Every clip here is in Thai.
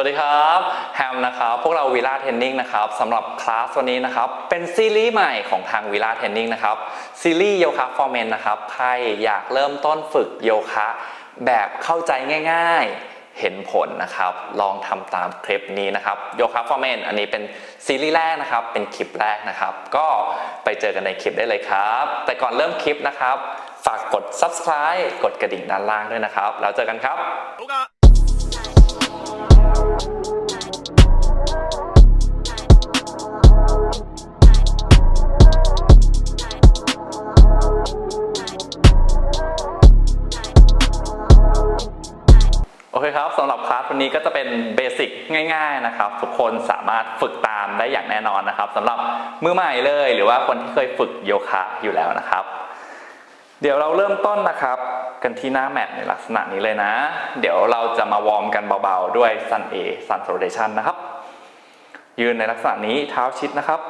วัสดีครับแฮมนะครับพวกเราวิลาเทนนิ่งนะครับสำหรับคลาสวันนี้นะครับเป็นซีรีส์ใหม่ของทางวิลาเทนนิ่งนะครับซีรีส์โยคะฟอร์เมนนะครับใครอยากเริ่มต้นฝึกโยคะแบบเข้าใจง่ายๆ เห็นผลนะครับ ลองทำตามคลิปนี้นะครับโยคะฟอร์เมนอันนี้เป็นซีรีส์แรกนะครับเป็นคลิปแรกนะครับ ก็ไปเจอกันในคลิปได้เลยครับ แต่ก่อนเริ่มคลิปนะครับ ฝากกด subscribe กดกระดิ่งด้านล่างด้วยนะครับ แล้วเจอกันครับ โอเคครับสำหรับคลาสวันนี้ก็จะเป็นเบสิกง่าย ๆนะครับ ทุกคนสามารถฝึกตามได้อย่างแน่นอนนะครับสำหรับมือใหม่เลย หรือว่าคนที่เคยฝึกโยคะอยู่แล้วนะครับ เดี๋ยวเราเริ่มต้นนะครับ กันที่หน้าแมทในลักษณะนี้เลยนะ เดี๋ยวเราจะมาวอร์มกันเบาๆด้วย Sun A Sun Rotation นะครับ ยืนในลักษณะนี้เท้าชิดนะครับ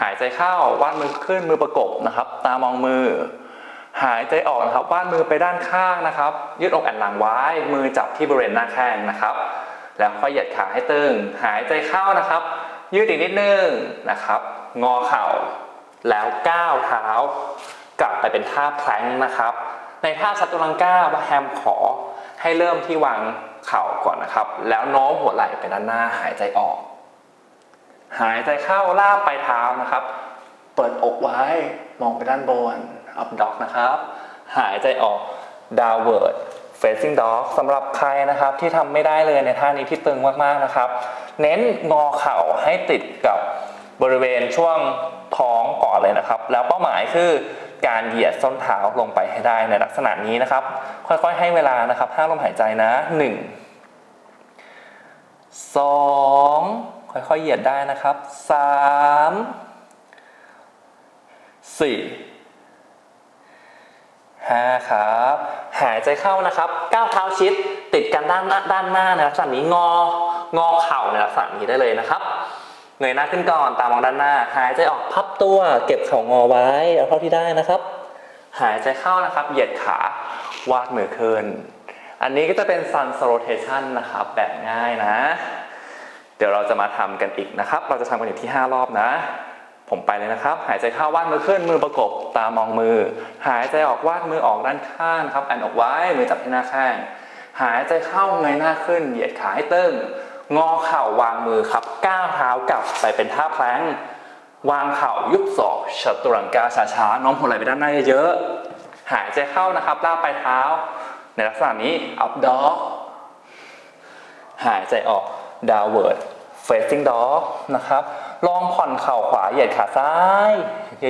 หายใจเข้าวาดมือขึ้นมือประกบนะครับ ตามองมือ หายใจออกนะครับวาดมือไปด้านข้างนะครับ ยืดอกแอนหลังไว้ มือจับที่บริเวณหน้าแข้งนะครับ แล้วค่อยเหยียดขาให้ตึง หายใจเข้านะครับ ยืดอีกนิดนึงนะครับ งอเข่า แล้วก้าวเท้ากลับไปเป็นท่าแพลงนะครับ ในท่าชัตุรังก้าแฮมขอให้เริ่มที่วางเข่าก่อนนะครับ แล้วโน้มหัวไหล่ไปด้านหน้าหายใจออก หายใจเข้าลากไปลายเท้านะครับ เปิดอกไว้มองไปด้านบน up dog นะครับ หายใจออก downward facing dog สำหรับใครนะครับที่ทำไม่ได้เลยในท่านี้ที่ตึงมากๆนะครับ เน้นงอเข่าให้ติดกับบริเวณช่วงท้องก่อนเลยนะครับ แล้วเป้าหมายคือการเหยียดส้นเท้าลงไปให้ได้ในลักษณะนี้นะครับ ค่อยๆให้เวลานะครับห้าลมหายใจนะหนึ่งสองค่อยๆเหยียดได้นะครับสา มสี่ห้าครับ หายใจเข้านะครับก้าวเท้าชิดติดกันด้านด้านหน้าในลักษณะนี้งองอเข่าในลักษณะนี้ได้เลยนะครับเงยหน้าขึ้นก่อนตามองด้านหน้า หายใจออกพับตัวเก็บเข่างอไว้เอาเท่าที่ได้นะครับ หายใจเข้านะครับ เหยียดขาวาดมือขึ้น อันนี้ก็จะเป็น sun rotation นะครับ แบบง่ายนะ เดี๋ยวเราจะมาทำกันอีกนะครับ เราจะทำกันอีกที่ 5 รอบนะ ผมไปเลยนะครับ หายใจเข้าวาดมือขึ้นมือประกบตามองมือ หายใจออกวาดมือออกด้านข้างครับแอนออกไว้มือจับที่หน้าข้าง หายใจเข้าเงยหน้าขึ้น เหยียดขาให้ตึงงอเข่าวางมือครับก้าวเท้ากลับไปเป็นท่าแพลงวางเข่ายุบศอกชัตุรังกาช้าๆน้อมหัวไหล่ไปด้านหน้าเยอะๆหายใจเข้านะครับลากปลายเท้า ในลักษณะนี้ up dog หายใจออก downward facing dog นะครับ ลองผ่อนเข่าขวาเหยียดขาซ้าย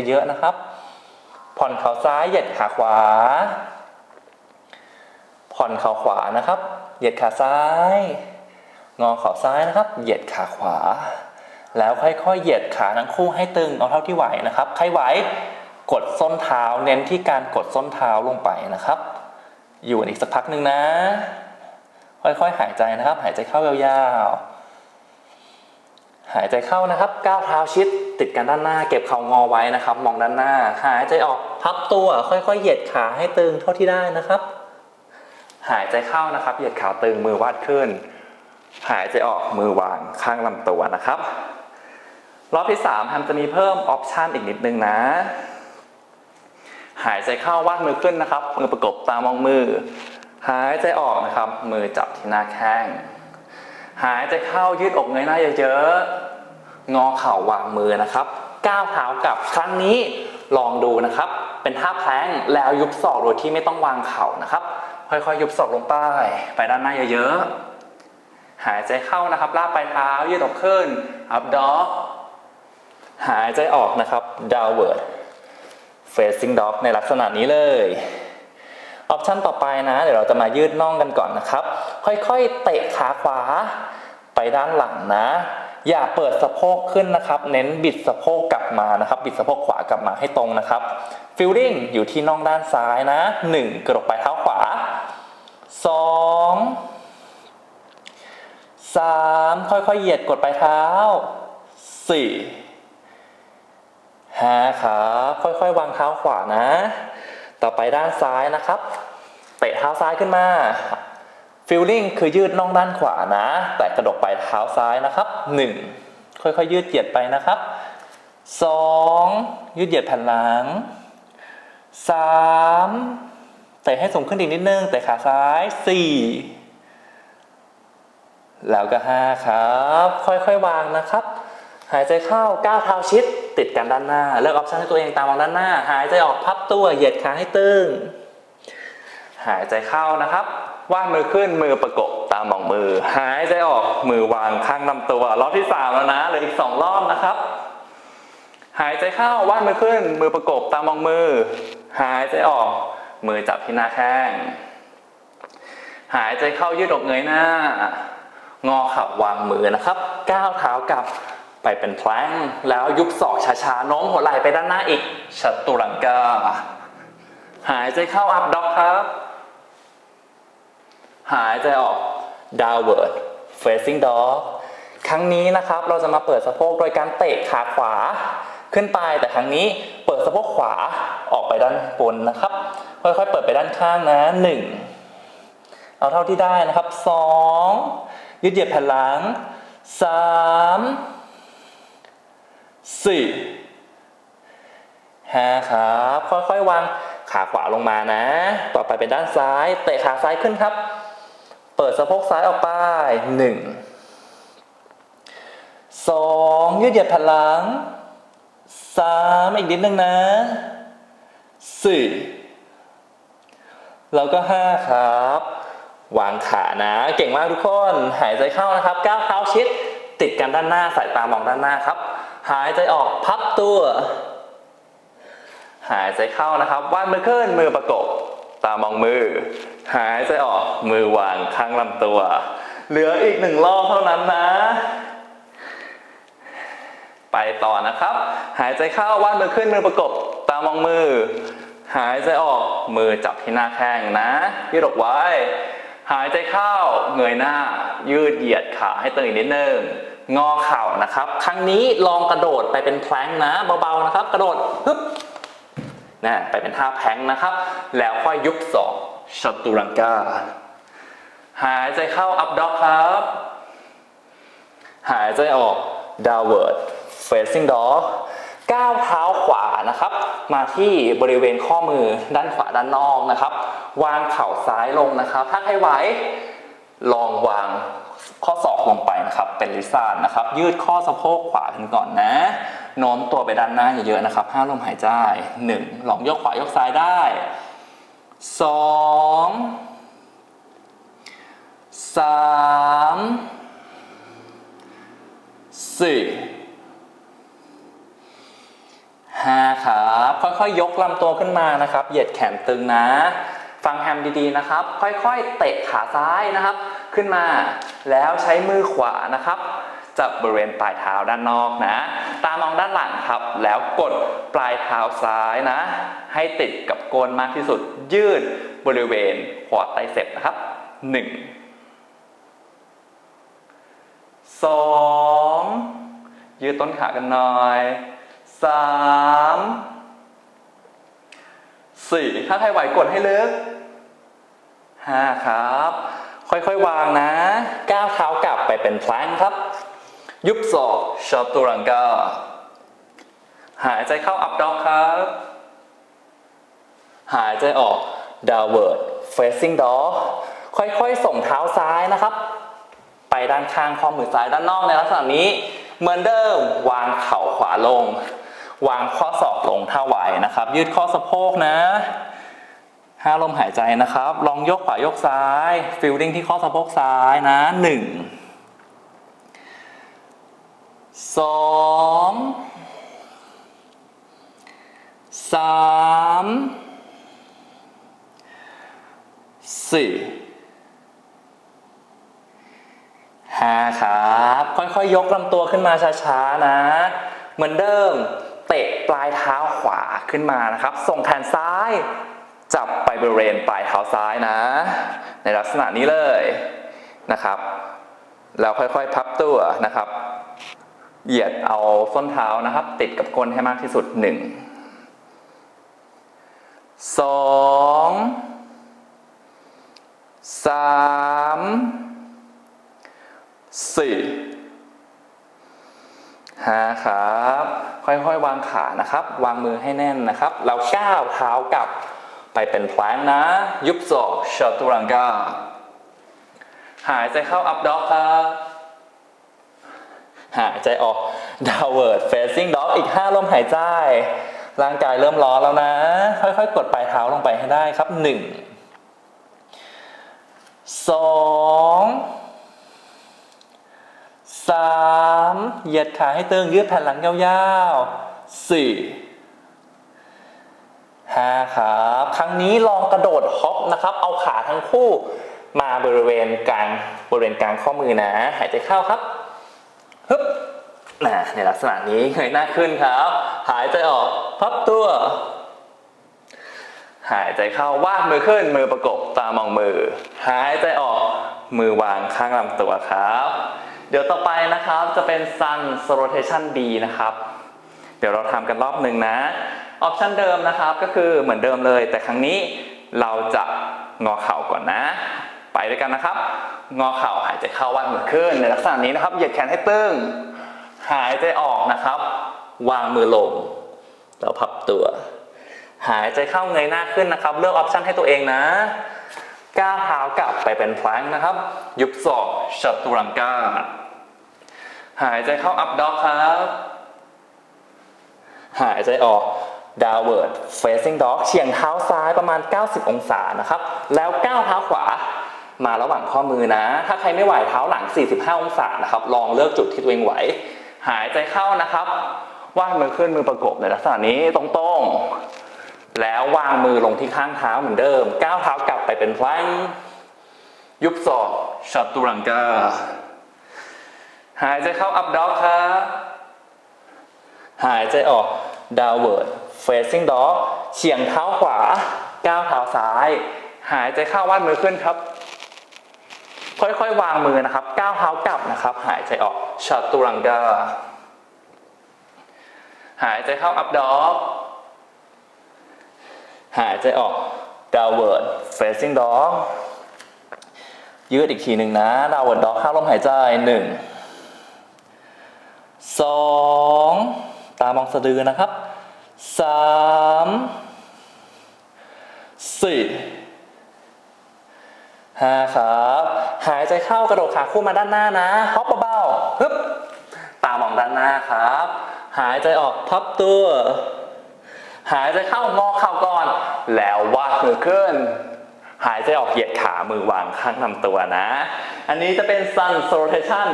เยอะๆนะครับ ผ่อนเข่าซ้ายเหยียดขาขวา ผ่อนเข่าขวานะครับ เหยียดขาซ้าย งอเข่าซ้ายนะครับ เหยียดขาขวา แล้วค่อยๆ เหยียดขาทั้งคู่ให้ตึงเอาเท่าที่ไหวนะครับ ใครไหวกดส้นเท้าเน้นที่การกดส้นเท้าลงไปนะครับ อยู่อีกสักพักหนึ่งนะ ค่อยๆ หายใจนะครับ หายใจเข้ายาวๆ หายใจเข้านะครับก้าวเท้าชิดติดกันด้านหน้า เก็บเข่างอไว้นะครับ มองด้านหน้า หายใจออกพับตัวค่อยๆ เหยียดขาให้ตึงเท่าที่ได้นะครับ หายใจเข้านะครับ เหยียดขาตึงมือวาดขึ้น หายใจออกมือวางข้างลำตัวนะครับ รอบที่3แฮมจะมีเพิ่มออปชันอีกนิดนึงนะ หายใจเข้าวาดมือขึ้นนะครับ มือประกบตามองมือ หายใจออกนะครับ มือจับที่หน้าแข้งหายใจเข้ายืดอกเงยหน้าเยอะๆ งอเข่าวางมือนะครับก้าวเท้ากับครั้งนี้ลองดูนะครับ เป็นท่าแพลงแล้วยุบศอกโดยที่ไม่ต้องวางเข่านะครับ ค่อยๆ ยุบศอกลงไปไปด้านหน้าเยอะๆ หายใจเข้านะครับลากปลายเท้ายืดออกขึ้น up dog หายใจออกนะครับ downward facing dog ในลักษณะนี้เลยออปชันต่อไปนะ เดี๋ยวเราจะมายืดน่องกันก่อนนะครับ ค่อยๆ เตะขาขวาไปด้านหลังนะ อย่าเปิดสะโพกขึ้นนะครับ เน้นบิดสะโพกกลับมานะครับ บิดสะโพกขวากลับมาให้ตรงนะครับฟิลลิ่งอยู่ที่น่องด้านซ้ายนะ 1 กระดกปลายเท้าขวา 2 3 ค่อยๆ เหยียดกดปลายเท้า4ห้าครับค่อยๆ วางเท้าขวานะ ต่อไปด้านซ้ายนะครับ เตะเท้าซ้ายขึ้นมา feeling คือยืดน่องด้านขวานะ แต่กระดกปลายเท้าซ้ายนะครับ 1 ค่อยๆยืดเหยียดไปนะครับ 2 ยืดเหยียดแผ่นหลัง 3 เตะให้สูงขึ้นอีกนิดนึงเตะขาซ้าย 4 แล้วก็ 5 ครับ ค่อยๆวางนะครับ หายใจเข้าก้าวเท้าชิดติดกันด้านหน้า เลือกออปชันให้ตัวเองตามมองด้านหน้า หายใจออกพับตัวเหยียดขาให้ตึงหายใจเข้านะครับ วาดมือขึ้นมือประกบตามมองมือ หายใจออกมือวางข้างลำตัว รอบที่สามแล้วนะเหลืออีกสองรอบนะครับ หายใจเข้าวาดมือขึ้น มือประกบตามมองมือ หายใจออกมือจับที่หน้าแข้งหายใจเข้ายืดอกเงยหน้า งอข่าวางมือนะครับ ก้าวเท้ากลับไปเป็นแพลงแล้วยุบศอกช้าๆโน้มหัวไหล่ไปด้านหน้าอีกชัตุรังกาหายใจเข้าอัพด็อกครับ หายใจออก downward facing dog ครั้งนี้นะครับเราจะมาเปิดสะโพกโดยการเตะขาขวาขึ้นไปแต่ครั้งนี้เปิดสะโพกขวาออกไปด้านบนนะครับ ค่อยๆเปิดไปด้านข้างนะหนึ่งเอาเท่าที่ได้นะครับสองยืดเหยียดแผ่นหลังสามสี่ห้าครับ ค่อยๆวางขาขวาลงมานะ ต่อไปเป็นด้านซ้าย เตะขาซ้ายขึ้นครับ เปิดสะโพกซ้ายออกไปหนึ่งสองยืดเหยียดแผ่นหลังสามอีกนิดนึงนะสี่แล้วก็ห้าครับ วางขานะ เก่งมากทุกคน หายใจเข้านะครับก้าวเท้าชิด ติดกันด้านหน้าสายตามองด้านหน้าครับ หายใจออกพับตัว หายใจเข้านะครับวาดมือขึ้นมือประกบ ตามองมือ หายใจออกมือวางข้างลำตัว เหลืออีกหนึ่งรอบเท่านั้นนะ ไปต่อนะครับ หายใจเข้าวาดมือขึ้นมือประกบตามองมือ หายใจออกมือจับที่หน้าแข้งนะยืดอกไว้ หายใจเข้าเงยหน้า ยืดเหยียดขาให้ตึงอีกนิดนึงงอเข่านะครับ ครั้งนี้ลองกระโดดไปเป็นแพลงนะ เบาๆนะครับ กระโดดฮึบ นะไปเป็นท่าแพลงก์นะครับ แล้วค่อยยุบศอกชัตุรังกา หายใจเข้าอัพด็อกครับ หายใจออก downward facing dog ก้าวเท้าขวานะครับ มาที่บริเวณข้อมือด้านขวาด้านนอกนะครับ วางเข่าซ้ายลงนะครับ ถ้าใครไหวลองวางข้อศอกลงไปนะครับ เป็นลิซ่านะครับ ยืดข้อสะโพกขวาขึ้นก่อนนะ โน้มตัวไปด้านหน้าเยอะๆนะครับห้าลมหายใจหนึ่งลองยกขวายกซ้ายได้สองสามสี่ห้าครับค่อยๆยกลำตัวขึ้นมานะครับ เหยียดแขนตึงนะ ฟังแฮมดีๆนะครับ ค่อยๆเตะขาซ้ายนะครับ ขึ้นมาแล้วใช้มือขวานะครับ จับบริเวณปลายเท้าด้านนอกนะ ตามองด้านหลังครับ แล้วกดปลายเท้าซ้ายนะ ให้ติดกับโคนมากที่สุด ยืดบริเวณขวไตเสพนะครับหนึ่งสองยืดต้นขากันหน่อยสามสี่ถ้าใครไหวกดให้ลึกห้าครับ ค่อยๆ วางนะก้าวเท้ากลับไปเป็นแพลงครับ ยุบศอกชอตตุรังกา หายใจเข้าอัพดอกครับ หายใจออก downward facing dog ค่อยๆ ส่งเท้าซ้ายนะครับ ไปด้านข้างข้อมือซ้ายด้านนอกในลักษณะนี้ เหมือนเดิมวางเข่าขวาลง วางข้อศอกลงถ้าไหวนะครับ ยืดข้อสะโพกนะห้าลมหายใจนะครับ ลองยกขวายกซ้าย ฟิลลิ่งที่ข้อสะโพกซ้ายนะหนึ่ง สองสามสี่ห้าครับ ค่อยๆยกลำตัวขึ้นมาช้าๆนะ เหมือนเดิม เตะปลายเท้าขวาขึ้นมานะครับ ส่งแขนซ้าย จับไปบริเวณปลายเท้าซ้ายนะ ในลักษณะนี้เลยนะครับ แล้วค่อยๆพับตัวนะครับ เหยียดเอาส้นเท้านะครับ ติดกับก้นให้มากที่สุดหนึ่งสองสามสี่ห้าครับ ค่อย ๆ วางขานะครับ วางมือให้แน่นนะครับแล้วก้าวเท้ากลับไปเป็นแพลงนะ ยุบศอกชาตุรังกาหายใจเข้าอัพด็อกครับ หายใจออก downward facing dog อีก 5 ลมหายใจ ร่างกายเริ่มร้อนแล้วนะ ค่อยๆ กดปลายเท้าลงไปให้ได้ครับ 1 2 3 เหยียดขาให้ตึงยืดแผ่นหลังยาวๆ 4 5 ครับ ครั้งนี้ลองกระโดดฮอปนะครับ เอาขาทั้งคู่มาบริเวณกลางบริเวณกลางข้อมือนะ หายใจเข้าครับ ฮึบนะในลักษณะนี้เงยหน้าขึ้นครับ หายใจออกพับตัว หายใจเข้าวาดมือขึ้น มือประกบตามองมือ หายใจออกมือวางข้างลำตัวครับ เดี๋ยวต่อไปนะครับจะเป็น Sun Rotation B นะครับ เดี๋ยวเราทำกันรอบหนึ่งนะออปชันเดิมนะครับก็คือเหมือนเดิมเลย แต่ครั้งนี้เราจะงอเข่าก่อนนะ ไปด้วยกันนะครับ งอเข่าหายใจเข้าวาดมือขึ้นในลักษณะนี้นะครับ เหยียดแขนให้ตึง หายใจออกนะครับ วางมือลงแล้วพับตัว หายใจเข้าเงยหน้าขึ้นนะครับ เลือกออปชันให้ตัวเองนะก้าวเท้ากลับไปเป็นพลงนะครับ ยุบศอกชัตุรังกาหายใจเข้าอัพด็อกครับ หายใจออก downward facing dog เฉียงเท้าซ้ายประมาณ 90 องศานะครับ แล้วก้าวเท้าขวา มาระหว่างข้อมือนะ ถ้าใครไม่ไหวเท้าหลัง 45 องศานะครับ ลองเลือกจุดที่ตัวเองไหว หายใจเข้านะครับ วาดมือขึ้นมือประกบในลักษณะนี้ตรงๆ แล้ววางมือลงที่ข้างเท้าเหมือนเดิม ก้าวเท้ากลับไปเป็นแพลงก์ยุบศอกชัตุรังกา หายใจเข้าอัพด็อกครับหายใจออก downward facing dog เฉียงเท้าขวาก้าวเท้าซ้าย หายใจเข้าวาดมือขึ้นครับ ค่อยๆ วางมือนะครับ ก้าวเท้ากลับนะครับ หายใจออกชัตุรังกาหายใจเข้าอัพดอกหายใจออก downward facing dog ยืดอีกทีหนึ่งนะ downward dog ห้าลมหายใจหนึ่งสองตามองสะดือนะครับสามสี่ ห้าครับ หายใจเข้ากระโดดขาคู่มาด้านหน้านะฮอปเบาๆฮึบตามองด้านหน้าครับ หายใจออกพับตัว หายใจเข้างอเข่าก่อน แล้ววาดมือขึ้น หายใจออกเหยียดขามือวางข้างลำตัวนะ อันนี้จะเป็น Sun Rotation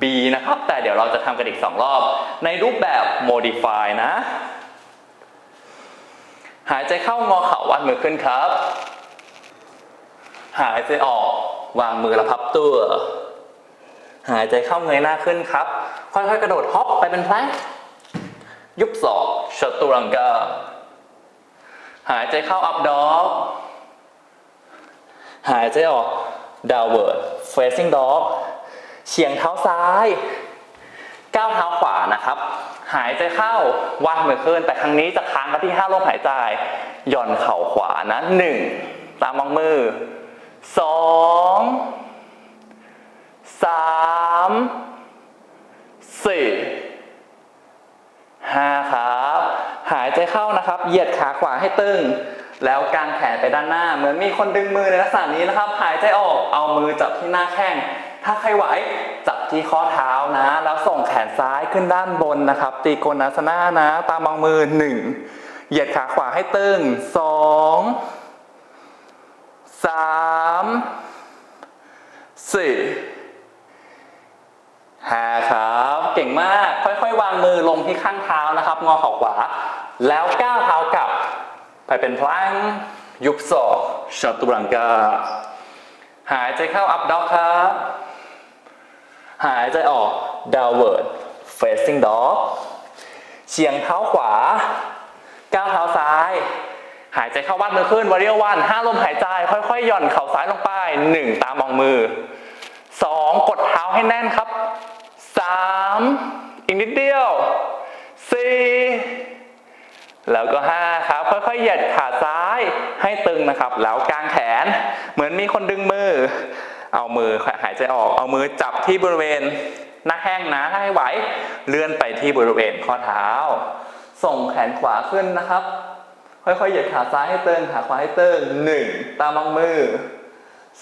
B นะครับ แต่เดี๋ยวเราจะทำกันอีก 2 รอบ ในรูปแบบ Modify นะ หายใจเข้างอเข่าวัดมือขึ้นครับ หายใจออก วางมือแล้วพับตัว หายใจเข้าเงยหน้าขึ้นครับ ค่อยๆ กระโดดฮอปไปเป็นแพลงยุบศอกชัตุรังกา หายใจเข้าอัพดอกหายใจออก downward facing dog เฉียงเท้าซ้ายก้าวเท้าขวานะครับ หายใจเข้าวาดมือขึ้น แต่ครั้งนี้จะค้างกันที่5ลมหายใจ หย่อนเข่าขวานะ1ตามมองมือ 2 3 4ห้าครับ หายใจเข้านะครับ เหยียดขาขวาให้ตึง แล้วกางแขนไปด้านหน้า เหมือนมีคนดึงมือในลักษณะนี้นะครับ หายใจออกเอามือจับที่หน้าแข้ง ถ้าใครไหวจับที่ข้อเท้านะ แล้วส่งแขนซ้ายขึ้นด้านบนนะครับ ตีโกนาสนะนะ ตามมองมือหนึ่งเหยียดขาขวาให้ตึงสองสาม สี่ห้าครับ เก่งมาก ค่อยๆ วางมือลงที่ข้างเท้านะครับ งอเข่าขวา แล้วก้าวเท้ากลับ ไปเป็นพลัง ยุบศอกชัตุรังกา หายใจเข้าอัพด็อกครับ หายใจออก downward facing dog เฉียงเท้าขวา ก้าวเท้าซ้าย หายใจเข้าวัดมือขึ้นวอริโอวันห้าลมหายใจ ค่อยๆหย่อนเข่าซ้ายลงไปหนึ่งตามมองมือสองกดเท้าให้แน่นครับสามอีกนิดเดียวสี่แล้วก็ห้าครับ ค่อยๆเหยียดขาซ้ายให้ตึงนะครับ แล้วกางแขน เหมือนมีคนดึงมือ เอามือหายใจออก เอามือจับที่บริเวณหน้าแข้งนะถ้าให้ไหว เลื่อนไปที่บริเวณข้อเท้า ส่งแขนขวาขึ้นนะครับ ค่อยๆ เหยียดขาซ้ายให้เตึงขาขวาให้เตึงหนึ่งตามวางมือ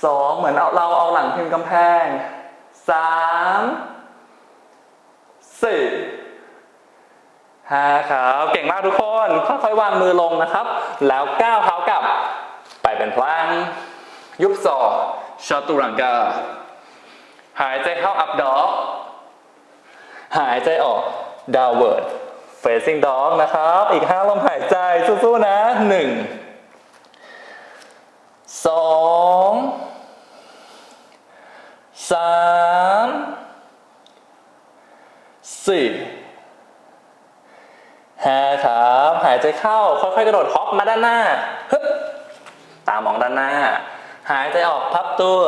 สองเหมือนเอาเราเอาหลังพิงกำแพงสามสี่ห้าครับ เก่งมากทุกคน ค่อยๆ วางมือลงนะครับ แล้วก้าวเท้ากลับ ไปเป็นพลัง ยุบศอกชอตุรังกา หายใจเข้าอัพดอก หายใจออกดาวเวิร์ด facing dog นะครับ อีกห้าลมหายใจสู้ๆนะหนึ่งสองสามสี่ห้าครับหายใจเข้าค่อยๆกระโดดฮอปมาด้านหน้าฮึบตามองด้านหน้า หายใจออกพับตัว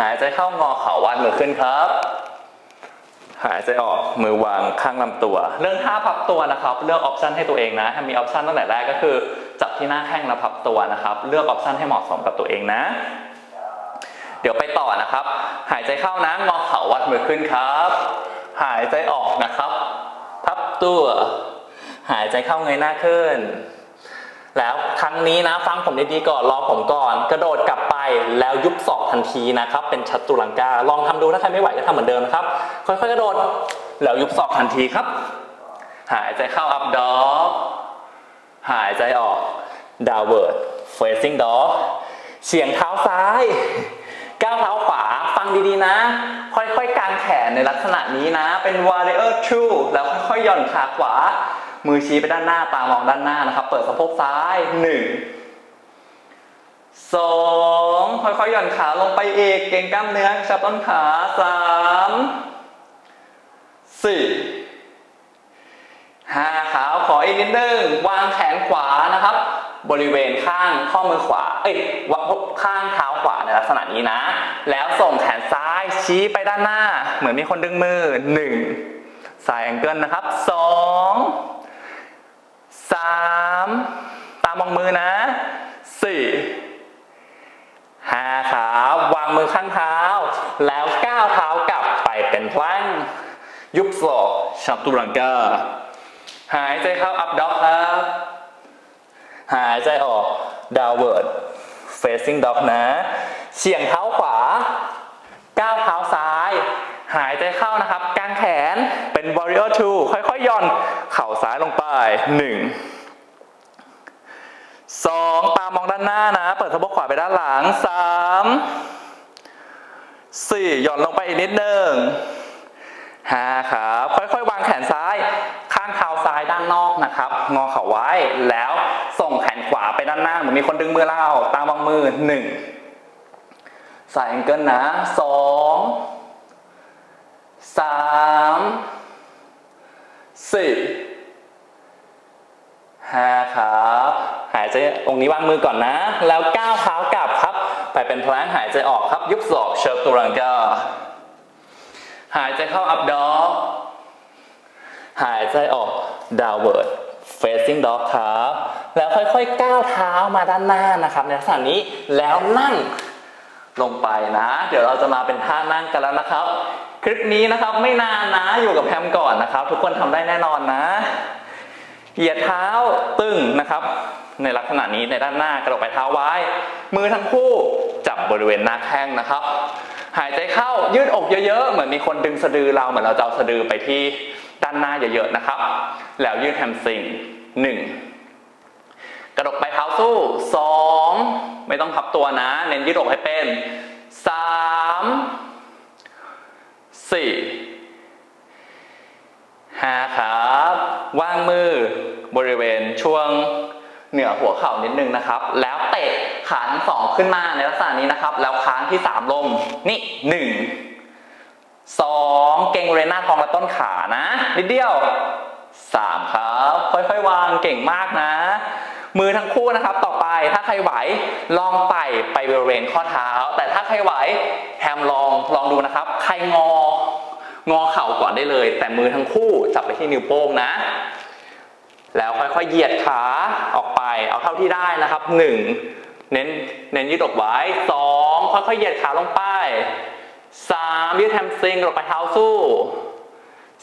หายใจเข้างอเข่าวัดมือขึ้นครับ หายใจออกมือวางข้างลำตัว เรื่องท่าพับตัวนะครับ เลือกออปชันให้ตัวเองนะมีออปชันตั้งแต่แรกก็คือจับที่หน้าแข้งแล้วพับตัวนะครับ เลือกออปชันให้เหมาะสมกับตัวเองนะ เดี๋ยวไปต่อนะครับ หายใจเข้านะงอเข่าวัดมือขึ้นครับ หายใจออกนะครับ พับตัว หายใจเข้าเงยหน้าขึ้น แล้วครั้งนี้นะฟังผมดีๆก่อนรอผมก่อน กระโดดกลับไปแล้วยุบศอกทันทีนะครับ เป็นชัตุรังกาลองทำดูถ้าใครไม่ไหวก็ทำเหมือนเดิมนะครับ ค่อยๆกระโดดแล้วยุบศอกทันทีครับ หายใจเข้าอัพดอกหายใจออกดาวเวิร์ด facing dog เฉียงเท้าซ้ายก้าวเท้าขวาฟังดีๆนะ ค่อยๆกางแขนในลักษณะนี้นะ เป็น warrior two แล้วค่อยๆหย่อนขาขวา มือชี้ไปด้านหน้าตามองด้านหน้านะครับ เปิดสะโพกซ้ายหนึ่งสองค่อยๆหย่อนขาลงไปเอกเก่งกล้ามเนื้อชับต้นขาสามสี่ห้าขาขออีกนิดนึงวางแขนขวานะครับ บริเวณข้างข้อมือขวา เอ้ยวางข้างเท้าขวาในลักษณะนี้นะ แล้วส่งแขนซ้ายชี้ไปด้านหน้า เหมือนมีคนดึงมือหนึ่งสายแองเกิลนะครับสอง สามตามมองมือนะสี่ห้าขาวางมือข้างเท้า แล้วก้าวเท้ากลับไปเป็นพลังยุบศอกชับตุรังกาหายใจเข้าอัพด็อกครับ หายใจออกดาวเวิร์ด facing dog นะเฉียงเท้าขวา ก้าวเท้าซ้าย หายใจเข้านะครับกางแขนเป็น warrior two ค่อยๆย่อนเข่าซ้ายลงไปหนึ่งสองตามองด้านหน้านะ เปิดสะโพกขวาไปด้านหลังสามสี่หย่อนลงไปอีกนิดหนึ่งห้าครับค่อยๆ วางแขนซ้าย ข้างเท้าซ้ายด้านนอกนะครับ งอเข่าไว้แล้วส่งแขนขวาไปด้านหน้าเหมือนมีคนดึงมือเราตามวางมือหนึ่งใส่แองเกิลนะสอง สามสี่ห้าครับ หายใจองค์นี้วางมือก่อนนะ แล้วก้าวเท้ากลับครับ ไปเป็นพลังหายใจออกครับยุบศอกเชิญตุรังกาหายใจเข้าอัพดอกหายใจออกดาวเวิร์ด facing dog ครับ แล้วค่อยๆก้าวเท้ามาด้านหน้านะครับ ในลักษณะนี้แล้วนั่งลงไปนะ เดี๋ยวเราจะมาเป็นท่านั่งกันแล้วนะครับ คลิปนี้นะครับไม่นานนะอยู่กับแพมก่อนนะครับ ทุกคนทำได้แน่นอนนะ เหยียดเท้าตึงนะครับ ในลักษณะนี้ในด้านหน้ากระดกไปเท้าไว้ มือทั้งคู่จับบริเวณหน้าแข้งนะครับ หายใจเข้ายืดอกเยอะๆ เหมือนมีคนดึงสะดือเราเหมือนเราจะเอาสะดือไปที่ด้านหน้าเยอะๆนะครับ แล้วยืดแฮมสตริงหนึ่งกระดกไปเท้าสู้สองไม่ต้องพับตัวนะ เน้นยืดอกให้เป็นสาม สี่ห้าครับวางมือบริเวณช่วงเหนือหัวเข่านิดนึงนะครับ แล้วเตะขาทั้งสองขึ้นมาในลักษณะนี้นะครับ แล้วค้างที่สามลมนี่หนึ่งสองเก่งบริเวณหน้าท้องและต้นขานะ นิดเดียวสามครับ ค่อยๆ วางเก่งมากนะ มือทั้งคู่นะครับ ต่อไปถ้าใครไหวลองไต่ไปบริเวณข้อเท้า แต่ถ้าใครไหวแฮมลองลองดูนะครับ ใครงอ งอเข่าก่อนได้เลย แต่มือทั้งคู่จับไปที่นิ้วโป้งนะ แล้วค่อยๆเหยียดขาออกไป เอาเท่าที่ได้นะครับหนึ่งเน้นเน้นยืดอกไว้สองค่อยๆเหยียดขาลงไปสามยืดแฮมสตริงกระโดดไปเท้าสู้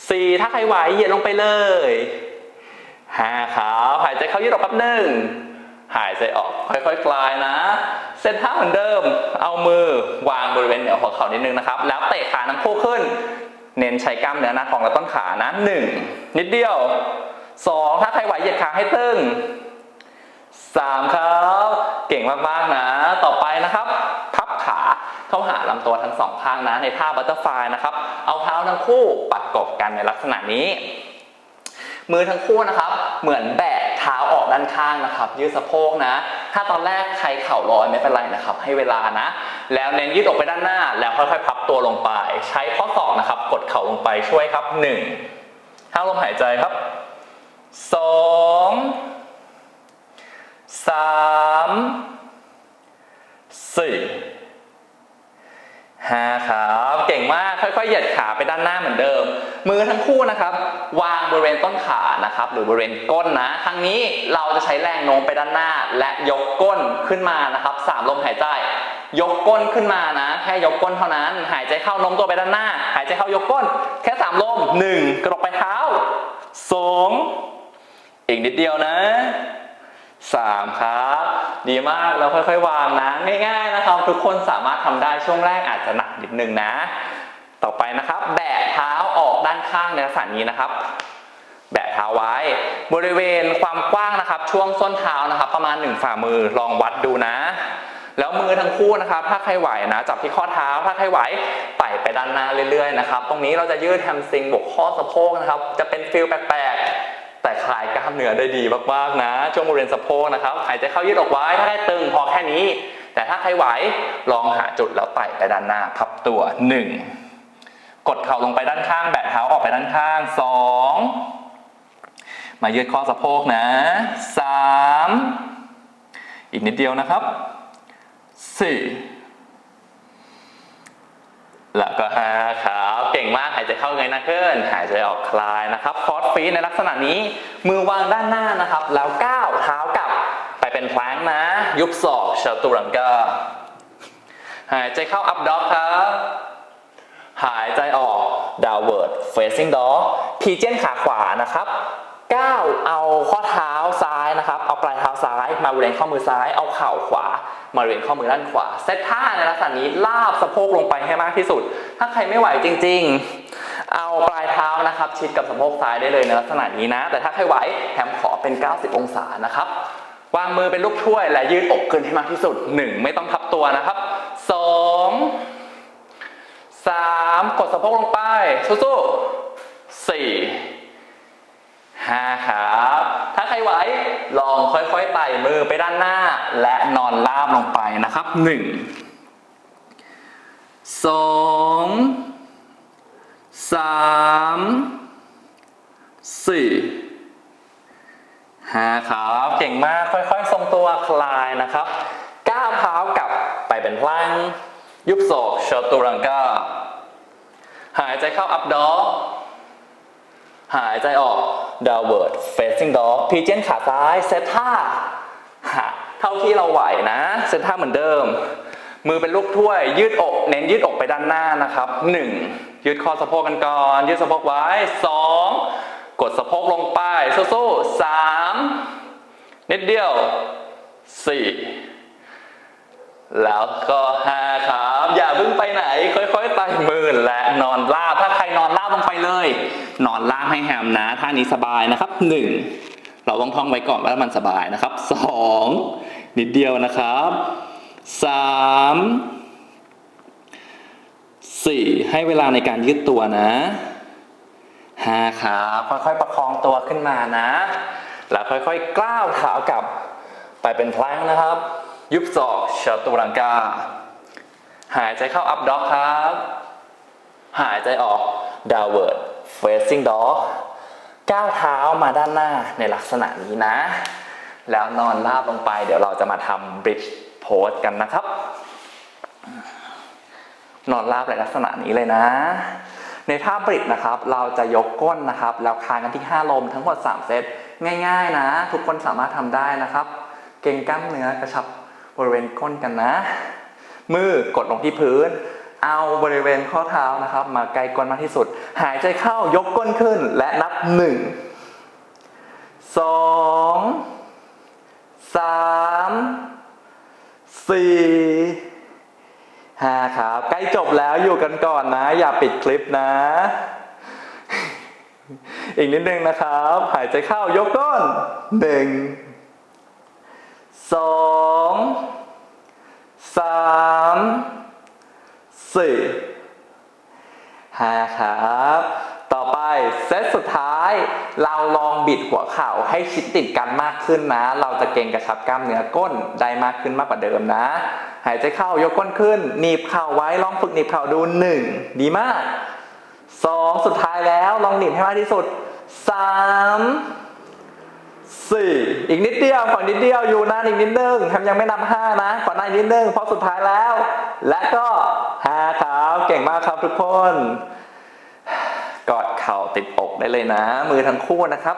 สี่ถ้าใครไหวเหยียดลงไปเลยห้าครับหายใจเข้ายืดออกแป๊บหนึ่งหายใจออกค่อยๆคลายนะ เซตท่าเหมือนเดิม เอามือวางบริเวณเหนือหัวเข่านิดนึงนะครับ แล้วเตะขาทั้งคู่ขึ้น เน้นใช้กล้ามเนื้อหน้าท้องและต้นขานะหนึ่งนิดเดียวสองถ้าใครไหวเหยียดขาให้ตึงสามครับ เก่งมากๆนะ ต่อไปนะครับ พับขาเข้าหาลำตัวทั้งสองข้างนะ ในท่าบัตเตอร์ฟลายนะครับ เอาเท้าทั้งคู่ปัดกบกันในลักษณะนี้ มือทั้งคู่นะครับ เหมือนแบะเท้าออกด้านข้างนะครับ ยืดสะโพกนะ ถ้าตอนแรกใครเข่าลอยไม่เป็นไรนะครับ ให้เวลานะ แล้วเน้นยืดออกไปด้านหน้า แล้วค่อยๆพับตัวลงไป ใช้ข้อศอกนะครับ กดเข่าลงไปช่วยครับหนึ่งห้าลมหายใจครับสองสามสี่ห้าครับเก่งมากค่อยๆเหยียดขาไปด้านหน้าเหมือนเดิม มือทั้งคู่นะครับ วางบริเวณต้นขานะครับ หรือบริเวณก้นนะครั้งนี้เราจะใช้แรงโน้มไปด้านหน้า และยกก้นขึ้นมานะครับสามลมหายใจ ยกก้นขึ้นมานะ แค่ยกก้นเท่านั้น หายใจเข้าโน้มตัวไปด้านหน้า หายใจเข้ายกก้น แค่สามลมหนึ่งกระดกไปเท้าสองอีกนิดเดียวนะสามครับ ดีมากแล้วค่อยๆ วางนะ ง่าย ๆ นะครับ ทุกคนสามารถทำได้ช่วงแรกอาจจะหนักนิดนึงนะ ต่อไปนะครับแบะเท้าออกด้านข้างในลักษณะนี้นะครับแบะเท้าไว้ บริเวณความกว้างนะครับ ช่วงส้นเท้านะครับ ประมาณ1ฝ่ามือลองวัดดูนะ แล้วมือทั้งคู่นะครับ ถ้าใครไหวนะจับที่ข้อเท้า ถ้าใครไหวไต่ไปด้านหน้าเรื่อยๆนะครับตรงนี้เราจะยืดแฮมสตริงบวกข้อสะโพกนะครับจะเป็นฟิลแปลกๆแต่คลายกล้ามเนื้อได้ดีมากๆนะช่วงบริเวณสะโพกนะครับหายใจเข้ายืดออกไว้ถ้าใครตึงพอแค่นี้ แต่ถ้าใครไหวลองหาจุดแล้วไต่ไปด้านหน้าพับตัวหนึ่งกดเข่าลงไปด้านข้างแบะเท้าออกไปด้านข้างสองมายืดข้อสะโพกนะสามอีกนิดเดียวนะครับ สี่แล้วก็ห้าครับ เก่งมากหายใจเข้าเงยหน้าขึ้นหายใจออกคลายนะครับคอร์สฟีในลักษณะนี้มือวางด้านหน้านะครับ แล้วก้าวเท้ากลับไปเป็นแพลงนะ ยุบศอกชาตุรังกาหายใจเข้าอัพด็อกครับ หายใจออก downward facing dog พีเจนขาขวานะครับก้าวเอาข้อเท้าซ้ายนะครับ เอาปลายเท้าซ้าย มาบริเวณข้อมือซ้าย เอาเข่าขวา มาบริเวณข้อมือด้านขวา เซตท่าในลักษณะนี้ลาบสะโพกลงไปให้มากที่สุด ถ้าใครไม่ไหวจริง ๆ เอาปลายเท้านะครับ ชิดกับสะโพกซ้ายได้เลยในลักษณะนี้นะ แต่ถ้าใครไหวแถมขอเป็น 90 องศานะครับ วางมือเป็นลูกช่วยและยืดอกขึ้นให้มากที่สุด 1 ไม่ต้องทับตัวนะครับ2สามกดสะโพกลงไปสู้ๆสี่ ห้าครับ ถ้าใครไหวลองค่อยๆไต่มือไปด้านหน้า และนอนราบลงไปนะครับหนึ่งสองสามสี่ห้าครับ เก่งมากค่อยๆ ทรงตัวคลายนะครับ ก้าวเท้ากลับไปเป็นพลัง ยุบศอกชอตุรังกาหายใจเข้าอัพดอ หายใจออก downward facing dog พีเจนขาซ้ายเซตท่าเท่าที่เราไหวนะเซตท่าเหมือนเดิม มือเป็นลูกถ้วย ยืดอก เน้นยืดอกไปด้านหน้านะครับ 1. ยืดคอสะโพกกันก่อน ยืดสะโพกไว้ 2. กดสะโพกลงไปสู้ๆสามนิดเดียว 4 แล้วก็ห้าครับ อย่าเพิ่งไปไหน ค่อยๆไต่มือและนอนราบถ้าใครนอนราบลงไปเลย นอนราบให้แฮมนะท่านี้สบายนะครับหนึ่งเราต้องท่องไว้ก่อนว่ามันสบายนะครับสองนิดเดียวนะครับสามสี่ให้เวลาในการยืดตัวนะห้าครับค่อยๆประคองตัวขึ้นมานะ แล้วค่อยๆกล้าวเท้ากลับไปเป็นแพลงนะครับ ยุบศอกชาตุรังกา หายใจเข้าอัพด็อกครับ หายใจออก downward facing dog ก้าวเท้ามาด้านหน้าในลักษณะนี้นะ แล้วนอนราบลงไป เดี๋ยวเราจะมาทำ bridge pose กันนะครับ นอนราบในลักษณะนี้เลยนะ ในท่าบริดจ์นะครับ เราจะยกก้นนะครับ แล้วคานกันที่ 5 ลมทั้งหมด 3 เซตง่าย ๆ นะ ทุกคนสามารถทำได้นะครับ เก่งกล้ามเนื้อกระชับ บริเวณก้นกันนะ มือกดลงที่พื้น เอาบริเวณข้อเท้านะครับ มาไกลก้นมากที่สุด หายใจเข้ายกก้นขึ้นและนับหนึ่งสองสามสี่ห้าครับ ใกล้จบแล้วอยู่กันก่อนนะ อย่าปิดคลิปนะ อีกนิดนึงนะครับ หายใจเข้ายกก้นหนึ่ง สองสามสี่ห้าครับ ต่อไปเซตสุดท้าย เราลองบิดหัวเข่าให้ชิดติดกันมากขึ้นนะ เราจะเก่งกระชับกล้ามเนื้อก้นได้มากขึ้นมากกว่าเดิมนะ หายใจเข้ายกก้นขึ้นหนีบเข่าไว้ลองฝึกหนีบเข่าดูหนึ่งดีมากสองสุดท้ายแล้วลองหนีบให้มากที่สุดสาม สี่อีกนิดเดียวขอนิดเดียวอยู่นานอีกนิดนึงทำยังไม่นำห้านะขอนานอีกนิดนึงเพราะสุดท้ายแล้ว และก็ห้าครับเก่งมากครับทุกคน กอดเข่าติดอกได้เลยนะ มือทั้งคู่นะครับ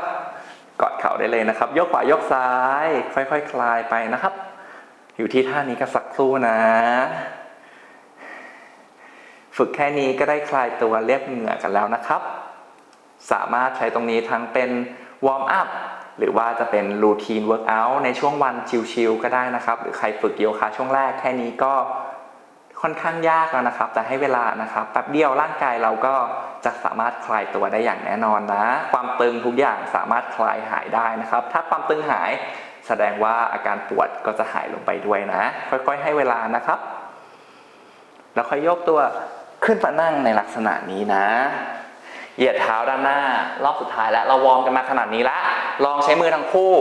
กอดเข่าได้เลยนะครับ ยกขวายกซ้าย ค่อยๆคคลายไปนะครับ อยู่ที่ท่านี้ก็สักครู่นะ ฝึกแค่นี้ก็ได้คลายตัวเรียบเหงื่อกันแล้วนะครับ สามารถใช้ตรงนี้ทั้งเป็นวอร์มอัพ หรือว่าจะเป็นรูทีนเวิร์กอัลในช่วงวันชิลๆก็ได้นะครับ หรือใครฝึกโยคะช่วงแรกแค่นี้ก็ค่อนข้างยากแล้วนะครับ แต่ให้เวลานะครับแป๊บเดียวร่างกายเราก็จะสามารถคลายตัวได้อย่างแน่นอนนะ ความตึงทุกอย่างสามารถคลายหายได้นะครับ ถ้าความตึงหายแสดงว่าอาการปวดก็จะหายลงไปด้วยนะ ค่อยๆ ให้เวลานะครับ แล้วค่อยยกตัวขึ้นมานั่งในลักษณะนี้นะ เหยียดเท้าด้านหน้ารอบสุดท้ายแล้วเราวอร์มกันมาขนาดนี้แล้วลองใช้มือทั้งคู่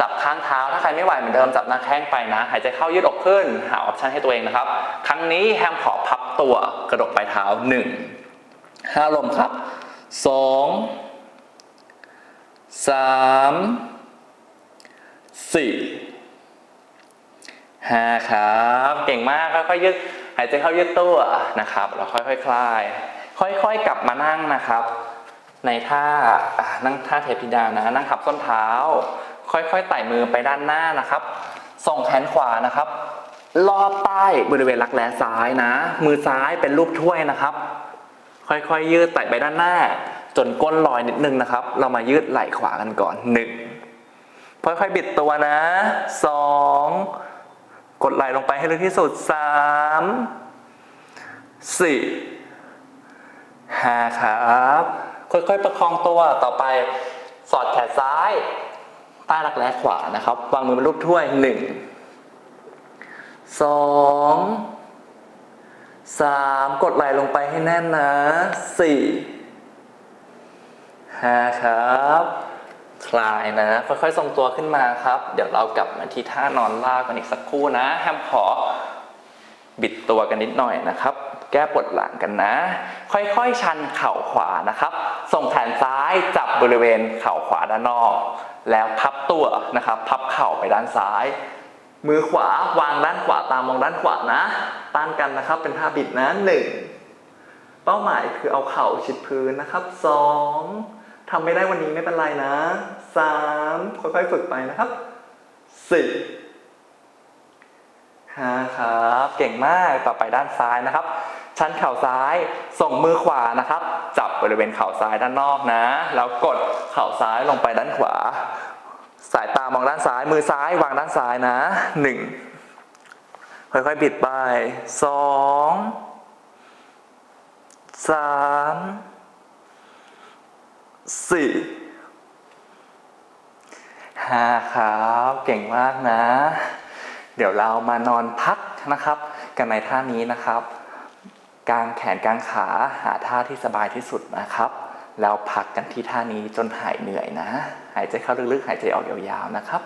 จับข้างเท้าถ้าใครไม่ไหวเหมือนเดิมจับหน้าแข้งไปนะ หายใจเข้ายืดอกขึ้นหาออปชันให้ตัวเองนะครับ ครั้งนี้แฮมขอพับตัวกระดกปลายเท้าหนึ่งห้าลมครับสองสามสี่ห้าครับ เก่งมากค่อยๆยืดหายใจเข้ายืดตัวนะครับแล้วค่อยๆคลาย ค่อยๆกลับมานั่งนะครับ ในท่านั่งท่าเทพิดานะนั่งทับส้นเท้า ค่อยๆไต่มือไปด้านหน้านะครับ ส่งแขนขวานะครับลอดใต้บริเวณรักแร้ซ้ายนะ มือซ้ายเป็นรูปถ้วยนะครับ ค่อยๆยืดไต่ไปด้านหน้า จนก้นลอยนิดนึงนะครับ เรามายืดไหล่ขวากันก่อนหนึ่งค่อยๆบิดตัวนะสองกดไหล่ลงไปให้ลึกที่สุดสามสี่ ห้าครับค่อยๆประคองตัวต่อไปสอดแขนซ้ายใต้รักแร้ขวานะครับ วางมือบนรูปถ้วยหนึ่งสองสามกดไหล่ลงไปให้แน่นนะสี่ห้าครับ คลายนะ ค่อยๆทรงตัวขึ้นมาครับ เดี๋ยวเรากลับมาที่ท่านอนลากกันอีกสักครู่นะแฮมขอบิดตัวกันนิดหน่อยนะครับ แก้ปวดหลังกันนะ ค่อยๆ ชันเข่าขวานะครับ ส่งแขนซ้ายจับบริเวณเข่าขวาด้านนอก แล้วพับตัวนะครับ พับเข่าไปด้านซ้าย มือขวาวางด้านขวาตามมองด้านขวานะต้านกันนะครับ เป็นท่าบิดนะหนึ่งเป้าหมายคือเอาเข่าชิดพื้นนะครับสองทำไม่ได้วันนี้ไม่เป็นไรนะสามค่อยๆฝึกไปนะครับสี่ห้าครับ เก่งมาก ต่อไปด้านซ้ายนะครับ ชันเข่าซ้าย ส่งมือขวานะครับ จับบริเวณเข่าซ้ายด้านนอกนะ แล้วกดเข่าซ้ายลงไปด้านขวา สายตามองด้านซ้าย มือซ้ายวางด้านซ้ายนะหนึ่งค่อยๆบิดไปสองสามสี่ห้าครับเก่งมากนะ เดี๋ยวเรามานอนพักนะครับ กันในท่านี้นะครับ กางแขนกางขาหาท่าที่สบายที่สุดนะครับ แล้วพักกันที่ท่านี้จนหายเหนื่อยนะ หายใจเข้าลึกๆ หายใจออกยาวๆนะครับ